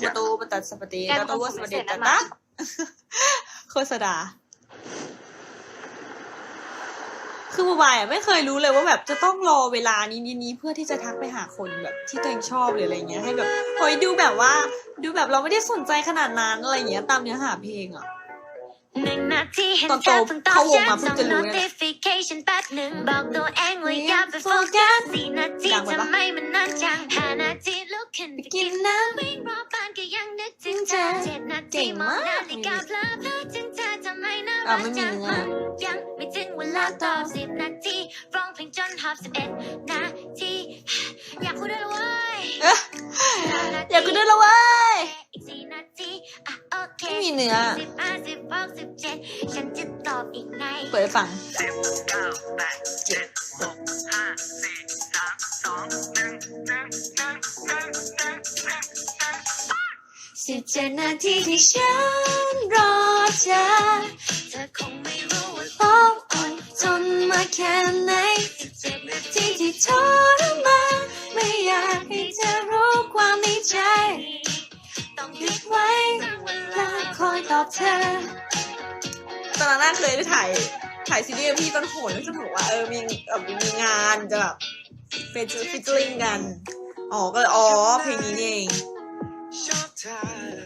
ตุปตูปตัดสปติแกตาเป็นตคนวสปติพิเศษตานะตามาโฆษณาคือบูบายอะไม่เคยรู้เลยว่าแบบจะต้องรอเวลานี้นี้นี้เพื่อที่จะทักไปหาคนแบบที่ตัวเองชอบหรืออะไรเงี้ยให้แบบเฮ้ยดูแบบว่า ดูแบบเราไม่ได้สนใจขนาดนั้นอะไรเงี้ยตามเนื้อหาเพลงอะหนึ่งนาทีเห็นตอนโตเธอเพิ่งตอบเข้าวงมาแชทเพิ่งจะรู้ส่งเนี่ย notification แป๊บหนึ่งบอกตัวเองว่าอย่าไปโฟกัสสี่นาทีดังไปปะทำไมมันนานจังห้านาทีลุกขึ้นไปกินน้ำ วิ่งรอบบ้านก็ยังนึกถึงเธอเจ็ดนาเก่ทีงมองมากนาฬิกาเพลอเพลอถึงเธอทำไมน่าอะรักไม่มีจังเนื้อมันยังไม่ถึงเวลาตอบสิบนาทีร้องเพลงจนหอบสิบเอ็ดนาทีอยากคุยด้วยเลยเว้ยเอ๊ะอยากกูด้วยและเว้ยอีกสี่นาทีอะโอเคไม่มีเนื้อสิบห้าสิบหกสิบเจ็ดฉันจะตอบอีกไงเปิดให้ฟังสิบเก้าแปดเจ็ด สิบเจ็ดนาทีที่ฉันรอเธอเธอคงไม่รู้ว่าต้องอดทนมาแค่ไหนสิบเจ็ดนาทีที่ทรมานไม่อยากให้เธอรู้ความในใจ ต้องหยุดไว้ตั้งเวลาคอยตอบเธอ ตอนนั้นเคยได้ถ่ายถ่ายซีรีส์กับพี่ต้นโหนแล้วจะบอกว่าเออมีแบบมีงานจะแบบเป็นฟิชเชอริงกัน อ๋อก็เลยอ๋อเพลงนี้นี่เอง ชอบเธอ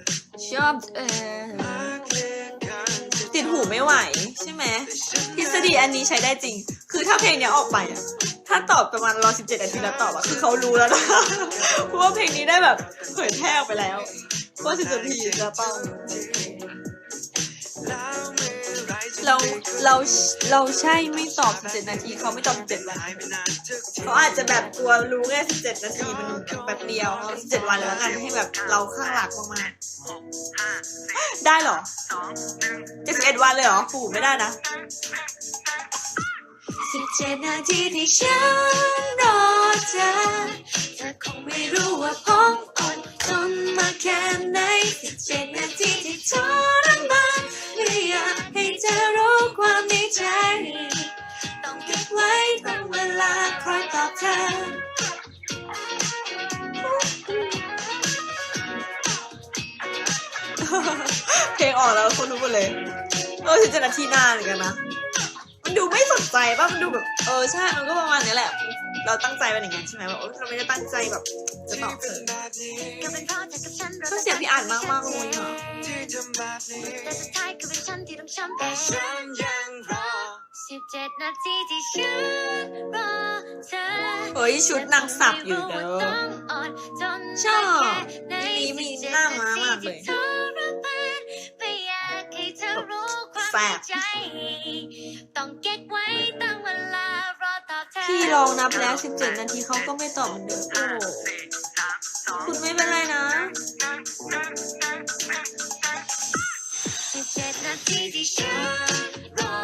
ชอบเออมากเหลือเกินจะติดหูไม่ไหวใช่ไหมแต่ฉันทฤษฎีอันนี้ใช้ได้จริง คือถ้าเพลงเนี้ยออกไปอะถ้าตอบประมาณรอ17นาทีแล้วตอบอะคือเขารู้แล้วนะเพราะว่าเพลงนี้ได้แบบเผยแพร่ออกไปแล้วว่า10นาทีจะต้อง เราเราเราใช่ไม่ตอบ 17 นาทีเขาไม่ตอบ 17 วันเขาอาจจะแบบกลัวรู้แค่17 นาทีมันแบบเดียวเอา17 วันแล้วกันให้แบบเราข้างหลักมากหกห้าสี่ๆได้เหรอ71วันเลยเหรอปู่ไม่ได้นะสิบเจ็ดนาทีที่ฉันรอเธอเธอคงไม่รู้ว่าผมอดทนมาแค่ไหนสิบเจ็ดนาทีที่ทรมานไม่อยากให้ เพลงออกแล้วคนรู้หมดเลย เออ17นาทีนานเหมือนกันนะ มันดูไม่สนใจป่ะ มันดูแบบ เออใช่ มันก็ประมาณนี้แหละ เราตั้งใจเป็นอย่างนั้นใช่ไหมแบบโอ๊ยเราไม่ได้ตั้งใจแบบจะตอบเธอแบบนี้ก็เป็นเพราะเธอกับฉันเราชอบเสียงพี่อ่านมากๆเลยอะที่ทำแบบนี้แต่สุดท้ายก็เป็นฉันที่ต้องช้ำแต่แต่ฉันยังรอสิบเจ็ดนาทีที่ฉันรอเธอเฮ้ยชุดนางสับอยู่เด้อชอบนี่มีหน้าม้ามากเลย แซ่บต้องเก็บไว้ตั้งเวลารอตอบแทนพี่ลองนับแล้ว 17 นาทีเขาก็ไม่ตอบเหมือนเดิมโอ้โหสี่สามสองคุณไม่เป็นไรนะสิบเจ็ดนาทีที่ฉันรอ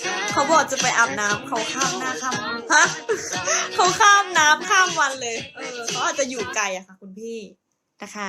เธอเขาบอกจะไปอาบน้ำเขาข้ามหน้าข้ามฮะเขาข้ามน้ำข้ามวันเลย เออเขาอาจจะอยู่ไกลอะค่ะ คุณพี่นะคะ